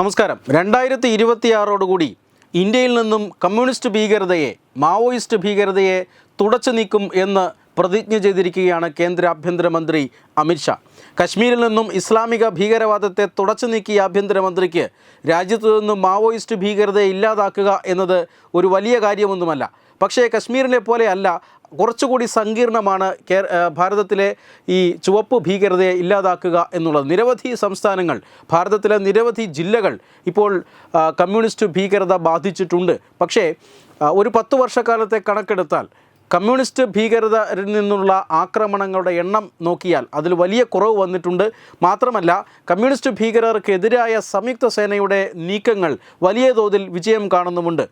നമസ്കാരം. രണ്ടായിരത്തി ഇരുപത്തിയാറോടുകൂടി ഇന്ത്യയിൽ നിന്നും കമ്മ്യൂണിസ്റ്റ് ഭീകരതയെ മാവോയിസ്റ്റ് ഭീകരതയെ തുടച്ചു നീക്കും എന്ന് പ്രതിജ്ഞ ചെയ്തിരിക്കുകയാണ് കേന്ദ്ര ആഭ്യന്തരമന്ത്രി അമിത്ഷാ കശ്മീരിൽ നിന്നും ഇസ്ലാമിക ഭീകരവാദത്തെ തുടച്ചു നീക്കിയ ആഭ്യന്തരമന്ത്രിക്ക് രാജ്യത്തു നിന്നും മാവോയിസ്റ്റ് ഭീകരതയെ ഇല്ലാതാക്കുക എന്നത് ഒരു വലിയ കാര്യമൊന്നുമല്ല. പക്ഷേ കശ്മീരിനെ പോലെ അല്ല. കുറച്ചുകൂടി സങ്കീർണമാണ് ഭാരതത്തിലെ ഈ ചുവപ്പ് ഭീകരതയെ ഇല്ലാതാക്കുക എന്നുള്ളത്. നിരവധി സംസ്ഥാനങ്ങൾ ഭാരതത്തിലെ നിരവധി ജില്ലകൾ ഇപ്പോൾ കമ്മ്യൂണിസ്റ്റ് ഭീകരത ബാധിച്ചിട്ടുണ്ട്. പക്ഷേ ഒരു പത്ത് വർഷക്കാലത്തെ കണക്കെടുത്താൽ കമ്മ്യൂണിസ്റ്റ് ഭീകരതയിൽ നിന്നുള്ള ആക്രമണങ്ങളുടെ എണ്ണം നോക്കിയാൽ അതിൽ വലിയ കുറവ് വന്നിട്ടുണ്ട്. മാത്രമല്ല കമ്മ്യൂണിസ്റ്റ് ഭീകരർക്കെതിരായ സംയുക്ത സേനയുടെ നീക്കങ്ങൾ വലിയ തോതിൽ വിജയം കാണുന്നുമുണ്ട്.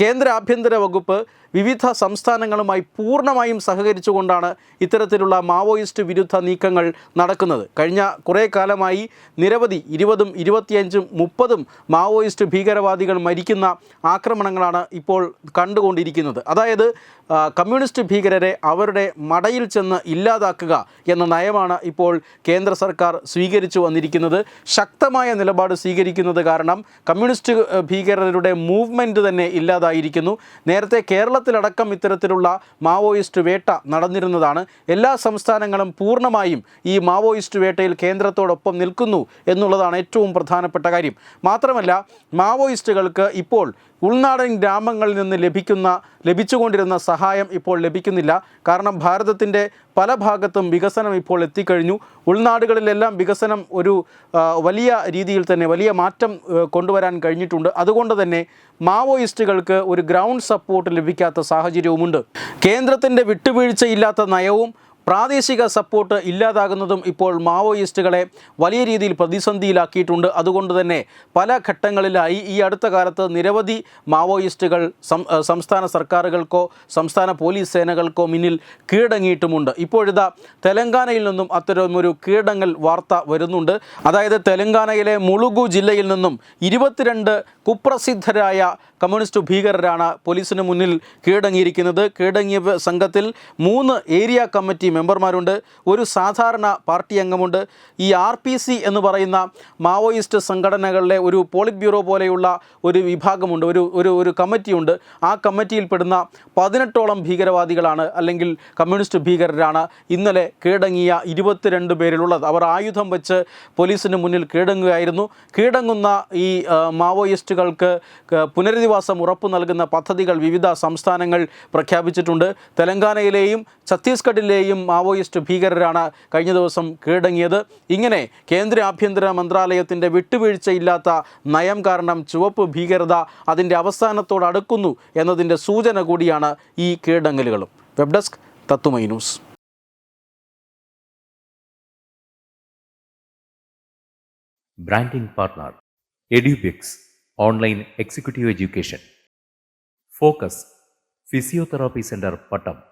കേന്ദ്ര ആഭ്യന്തര വകുപ്പ് വിവിധ സംസ്ഥാനങ്ങളുമായി പൂർണമായും സഹകരിച്ചുകൊണ്ടാണ് ഇത്തരത്തിലുള്ള മാവോയിസ്റ്റ് വിരുദ്ധ നീക്കങ്ങൾ നടക്കുന്നത്. കഴിഞ്ഞ കുറേ കാലമായി നിരവധി ഇരുപതും ഇരുപത്തിയഞ്ചും മുപ്പതും മാവോയിസ്റ്റ് ഭീകരവാദികൾ മരിക്കുന്ന ആക്രമണങ്ങളാണ് ഇപ്പോൾ കണ്ടുകൊണ്ടിരിക്കുന്നത്. അതായത് കമ്മ്യൂണിസ്റ്റ് ഭീകരരെ അവരുടെ മടയിൽ ചെന്ന് ഇല്ലാതാക്കുക എന്ന നയമാണ് ഇപ്പോൾ കേന്ദ്ര സർക്കാർ സ്വീകരിച്ചു വന്നിരിക്കുന്നത്. ശക്തമായ നിലപാട് സ്വീകരിക്കുന്നത് കാരണം കമ്മ്യൂണിസ്റ്റ് ഭീകരരുടെ മൂവ്മെന്റ് തന്നെ ഇല്ലാതായിരിക്കുന്നു നേരത്തെ കേരളത്തിലടക്കം ഇത്തരത്തിലുള്ള മാവോയിസ്റ്റ് വേട്ട നടന്നിരുന്നതാണ്. എല്ലാ സംസ്ഥാനങ്ങളും പൂർണമായും ഈ മാവോയിസ്റ്റ് വേട്ടയിൽ കേന്ദ്രത്തോടൊപ്പം നിൽക്കുന്നു എന്നുള്ളതാണ് ഏറ്റവും പ്രധാനപ്പെട്ട കാര്യം. മാത്രമല്ല മാവോയിസ്റ്റുകൾക്ക് ഇപ്പോൾ ഉൾനാടൻ ഗ്രാമങ്ങളിൽ നിന്ന് ലഭിക്കുന്ന ലഭിച്ചുകൊണ്ടിരുന്ന സഹായം ഇപ്പോൾ ലഭിക്കുന്നില്ല. കാരണം ഭാരതത്തിന്റെ പല ഭാഗത്തും വികസനം ഇപ്പോൾ എത്തിക്കഴിഞ്ഞു. ഉൾനാടുകളിലെല്ലാം വികസനം ഒരു വലിയ രീതിയിൽ തന്നെ വലിയ മാറ്റം കൊണ്ടുവരാൻ കഴിഞ്ഞിട്ടുണ്ട്. അതുകൊണ്ട് തന്നെ മാവോയിസ്റ്റുകൾക്ക് ഒരു ഗ്രൗണ്ട് സപ്പോർട്ട് ലഭിക്കാത്ത സാഹചര്യവുമുണ്ട്. കേന്ദ്രത്തിന്റെ വിട്ടുവീഴ്ചയില്ലാത്ത നയവും പ്രാദേശിക സപ്പോർട്ട് ഇല്ലാതാകുന്നതും ഇപ്പോൾ മാവോയിസ്റ്റുകളെ വലിയ രീതിയിൽ പ്രതിസന്ധിയിലാക്കിയിട്ടുണ്ട്. അതുകൊണ്ട് തന്നെ പല ഘട്ടങ്ങളിലായി ഈ അടുത്ത കാലത്ത് നിരവധി മാവോയിസ്റ്റുകൾ സംസ്ഥാന സർക്കാരുകൾക്കോ സംസ്ഥാന പോലീസ് സേനകൾക്കോ മുന്നിൽ കീഴടങ്ങിയിട്ടുമുണ്ട്. ഇപ്പോഴിതാ തെലങ്കാനയിൽ നിന്നും അത്തരമൊരു കീഴടങ്ങൽ വാർത്ത വരുന്നുണ്ട്. അതായത് തെലങ്കാനയിലെ മുളുഗു ജില്ലയിൽ നിന്നും ഇരുപത്തിരണ്ട് കുപ്രസിദ്ധരായ കമ്മ്യൂണിസ്റ്റ് ഭീകരരാണ് പോലീസിന് മുന്നിൽ കീഴടങ്ങിയിരിക്കുന്നത്. കീഴടങ്ങിയ സംഘത്തിൽ മൂന്ന് ഏരിയ കമ്മിറ്റി മെമ്പർമാരുണ്ട്. ഒരു സാധാരണ പാർട്ടി അംഗമുണ്ട്. ഈ ആർ പി സി എന്ന് പറയുന്ന മാവോയിസ്റ്റ് സംഘടനകളിലെ ഒരു പോളിറ്റ് ബ്യൂറോ പോലെയുള്ള ഒരു വിഭാഗമുണ്ട്. ഒരു ഒരു ഒരു കമ്മിറ്റിയുണ്ട്. ആ കമ്മിറ്റിയിൽപ്പെടുന്ന പതിനെട്ടോളം ഭീകരവാദികളാണ് അല്ലെങ്കിൽ കമ്മ്യൂണിസ്റ്റ് ഭീകരരാണ് ഇന്നലെ കീഴടങ്ങിയ ഇരുപത്തിരണ്ട് പേരിലുള്ളത്. അവർ ആയുധം വെച്ച് പോലീസിന് മുന്നിൽ കീഴടങ്ങുകയായിരുന്നു. കീഴടങ്ങുന്ന ഈ മാവോയിസ്റ്റുകൾക്ക് പുനരധിവാസം ഉറപ്പു നൽകുന്ന പദ്ധതികൾ വിവിധ സംസ്ഥാനങ്ങൾ പ്രഖ്യാപിച്ചിട്ടുണ്ട്. തെലങ്കാനയിലെയും ഛത്തീസ്ഗഡിലെയും മാവോയിസ്റ്റ് ഭീകരരാണ് കഴിഞ്ഞ ദിവസം കീഴടങ്ങിയത്. ഇങ്ങനെ കേന്ദ്ര ആഭ്യന്തര മന്ത്രാലയത്തിന്റെ വിട്ടുവീഴ്ചയില്ലാത്ത നയം കാരണം ചുവപ്പ് ഭീകരത അതിന്റെ അവസാനത്തോട് അടുക്കുന്നു എന്നതിന്റെ സൂചന കൂടിയാണ് ഈ കീഴടങ്ങലുകളും. വെബ് ഡെസ്ക് തത്തുമൈ news. Branding partner online executive education. Focus physiotherapy Pattom.